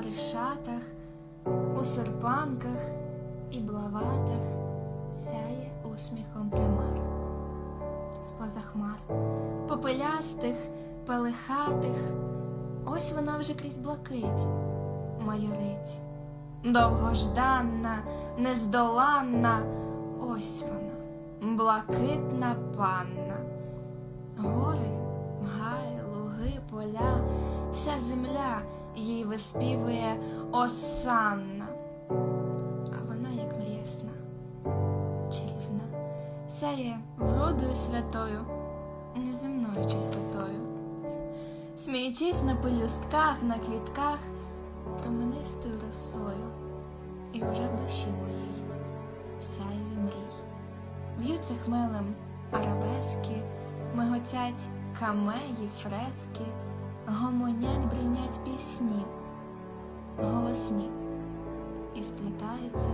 прозорих шатах, у серпанках і блаватах сяє усміхом примар. Споза хмар, попелястих, пелехатих, ось вона вже крізь блакить майорить. Довгожданна, нездоланна, ось вона, блакитна панна. Гори, гай, луги, поля, вся земля їй виспівує осанна. А вона, як ясна, чарівна, сяє вродою святою, неземною чистотою. Сміючись на пелюстках, на квітках, променистою росою, і уже в душі моїй сяєві мрій. В'ються хмелем арабески, миготять камеї, фрески, гомонять, бринять пісні, голосні, і сплітаються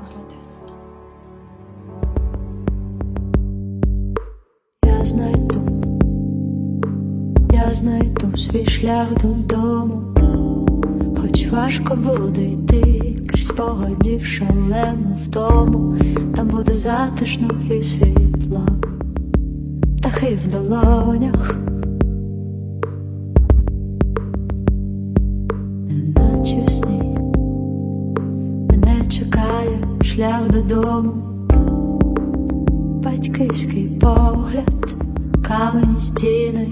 гротески. Я знайду, я знайду свій шлях додому, хоч важко буде йти крізь спогадів шалену втому, там буде затишно і світло, птахи в долонях, в сні мене чекає шлях додому. Батьківський погляд, камені стіни,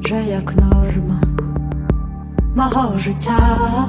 вже як норма. Мого життя.